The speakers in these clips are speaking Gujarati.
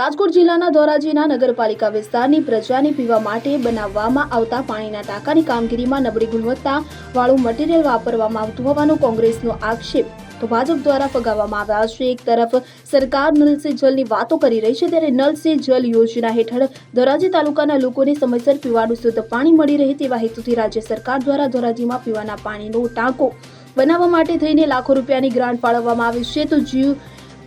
રાજકોટ જિલ્લાના ધોરાજીના નગરપાલિકા વિસ્તારની પ્રજાને પીવા માટે બનાવવામાં આવતા પાણીના ટાંકાની કામગીરીમાં નબળી ગુણવત્તા વાળું મટીરીયલ વાપરવામાં આવતું હોવાનો કોંગ્રેસનો આક્ષેપ. તો ભાજપ દ્વારા ફગાવવામાં આવ્યા છે. એક તરફ સરકાર નલ સે જલની વાતો કરી રહી છે ત્યારે નલ સે જલ યોજના હેઠળ ધોરાજી તાલુકાના લોકોને સમયસર પીવાનું શુદ્ધ પાણી મળી રહે તેવા હેતુથી રાજ્ય સરકાર દ્વારા ધોરાજીમાં પીવાના પાણીનો ટાંકો બનાવવા માટે થઈને લાખો રૂપિયાની ગ્રાન્ટ ફાળવવામાં આવી છે. તો જીવ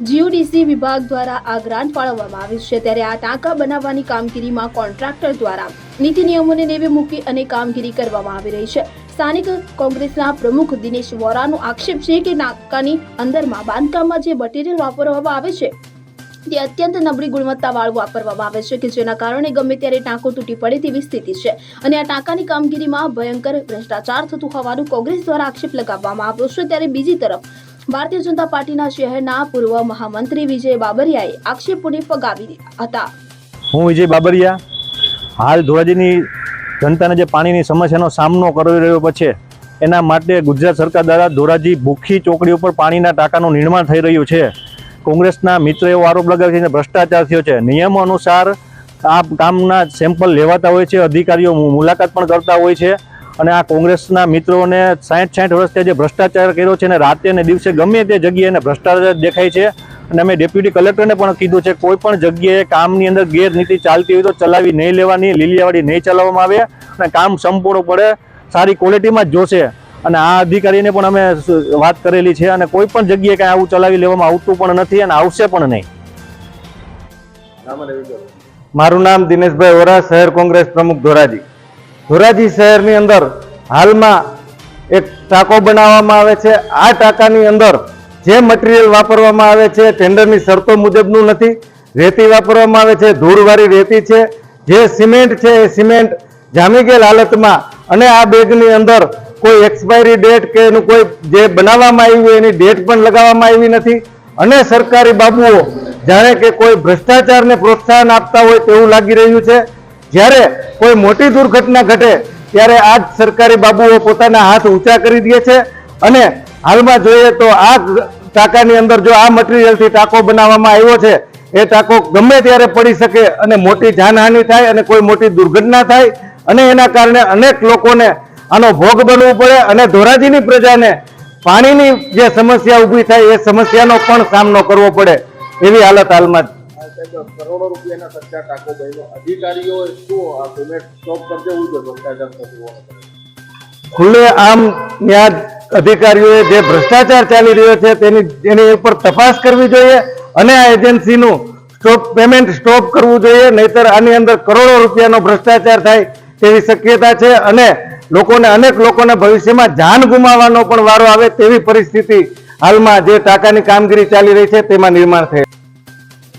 જીઓડીસી વિભાગ દ્વારા આ ગ્રાન્ટ ફાળવવામાં આવી છે. ત્યારે આ ટાંકા બનાવવાની કામગીરીમાં કોન્ટ્રાક્ટર દ્વારા નીતિ નિયમોને નેવે મૂકી અને કામગીરી કરવામાં આવી રહી છે. સ્થાનિક કોંગ્રેસના પ્રમુખ દિનેશ વોરાનો આક્ષેપ છે કે નાકાની અંદરમાં બાંધકામમાં જે મટીરિયલ વાપરવામાં આવે છે, તે અત્યંત નબળી ગુણવત્તાવાળું વાપરવામાં આવે છે કે જેના કારણે ગમે ત્યારે ટાંકો તૂટી પડે તેવી સ્થિતિ છે. અને આ ટાંકાની કામગીરીમાં ભયંકર ભ્રષ્ટાચાર થતું હોવાનું કોંગ્રેસ દ્વારા આક્ષેપ લગાવવામાં આવ્યો છે. ત્યારે બીજી તરફ ભારતીય જનતા પાર્ટીના શહેરના પૂર્વ મહામંત્રી વિજય બાબરિયાએ આક્ષેપોને ફગાવી હતા. હું વિજય બાબરિયા. હાલ ધોરાજીની જનતાને જે પાણીની સમસ્યાનો સામનો કરી રહ્યો છે એના માટે ગુજરાત સરકાર દ્વારા ધોરાજી ભૂખી ચોકડી ઉપર પાણીના ટાંકાનું નિર્માણ થઈ રહ્યું છે. કોંગ્રેસના મિત્ર એવો આરોપ લગાવે છે ભ્રષ્ટાચાર થયો છે. નિયમો અનુસાર આ કામના સેમ્પલ લેવાતા હોય છે, અધિકારીઓ મુલાકાત પણ કરતા હોય છે. અને આ કોંગ્રેસના મિત્રોને સાઠ સાઠ વર્ષથી જે ભ્રષ્ટાચાર કર્યો છે અને રાતે અને દિવસે ગમે તે જગ્યાએ ભ્રષ્ટાચાર દેખાય છે. અને અમે ડેપ્યુટી કલેક્ટરને પણ કીધું છે કોઈ પણ જગ્યાએ કામની અંદર ગેરનીતિ ચાલતી હોય તો ચલાવી નહીં લેવાની લીલિયાવાડી નહીં ચલાવવામાં આવે અને કામ સંપૂર્ણ પડે સારી ક્વોલિટીમાં જ જોશે. અને આ અધિકારીને પણ અમે વાત કરેલી છે અને કોઈ પણ જગ્યાએ કાંઈ આવું ચલાવી લેવામાં આવતું પણ નથી અને આવશે પણ નહીં. મારું નામ દિનેશભાઈ વોરા શહેર કોંગ્રેસ પ્રમુખ ધોરાજી. ધોરાજી શહેરની અંદર હાલમાં એક ટાંકો બનાવવામાં આવે છે. આ ટાંકાની અંદર જે મટીરિયલ વાપરવામાં આવે છે ટેન્ડરની શરતો મુજબનું નથી. રેતી વાપરવામાં આવે છે. ધૂળવાળી રેતી છે. જે સિમેન્ટ છે એ સિમેન્ટ જામી ગયેલ હાલતમાં અને આ બેગની અંદર કોઈ એક્સપાયરી ડેટ કે એનું કોઈ જે બનાવવામાં આવ્યું એની ડેટ પણ લગાવવામાં આવી નથી. અને સરકારી બાબુઓ જાણે કે કોઈ ભ્રષ્ટાચારને પ્રોત્સાહન આપતા હોય તેવું લાગી રહ્યું છે. જ્યારે કોઈ મોટી દુર્ઘટના ઘટે, ત્યારે આ જ સરકારી બાબુઓ પોતાના હાથ ઊંચા કરી દે છે. અને હાલમાં જોઈએ તો આ ટાંકાની અંદર જો આ મટીરિયલથી ટાંકો બનાવવામાં આવ્યો છે, એ ટાંકો ગમે ત્યારે પડી શકે અને મોટી જાનહાનિ થાય અને કોઈ મોટી દુર્ઘટના થાય. અને એના કારણે અનેક લોકોને આનો ભોગ બનવું પડે અને ધોરાજીની પ્રજાને પાણીની જે સમસ્યા ઊભી થાય, એ સમસ્યાનો પણ સામનો કરવો પડે એવી હાલત હાલમાં કરોડો રૂપિયાના ખર્ચા ટાંકો બન્યો અધિકારીઓ શું આ પેમેન્ટ સ્ટોપ કરી દેવું છે ભ્રષ્ટાચાર થતું ખુલ્લે આમ ન્યાય અધિકારીઓએ જે ભ્રષ્ટાચાર ચાલી રહ્યો છે તેની એની ઉપર તપાસ કરવી જોઈએ અને આ એજન્સીનું સ્ટોપ પેમેન્ટ સ્ટોપ કરવું જોઈએ, નહીતર આની અંદર કરોડો રૂપિયાનો ભ્રષ્ટાચાર થાય તેવી શક્યતા છે અને લોકોને અનેક લોકોને ભવિષ્યમાં જાન ગુમાવવાનો પણ વારો આવે તેવી પરિસ્થિતિ હાલમાં જે ટાંકાની કામગીરી ચાલી રહી છે તેમાં નિર્માણ થઈ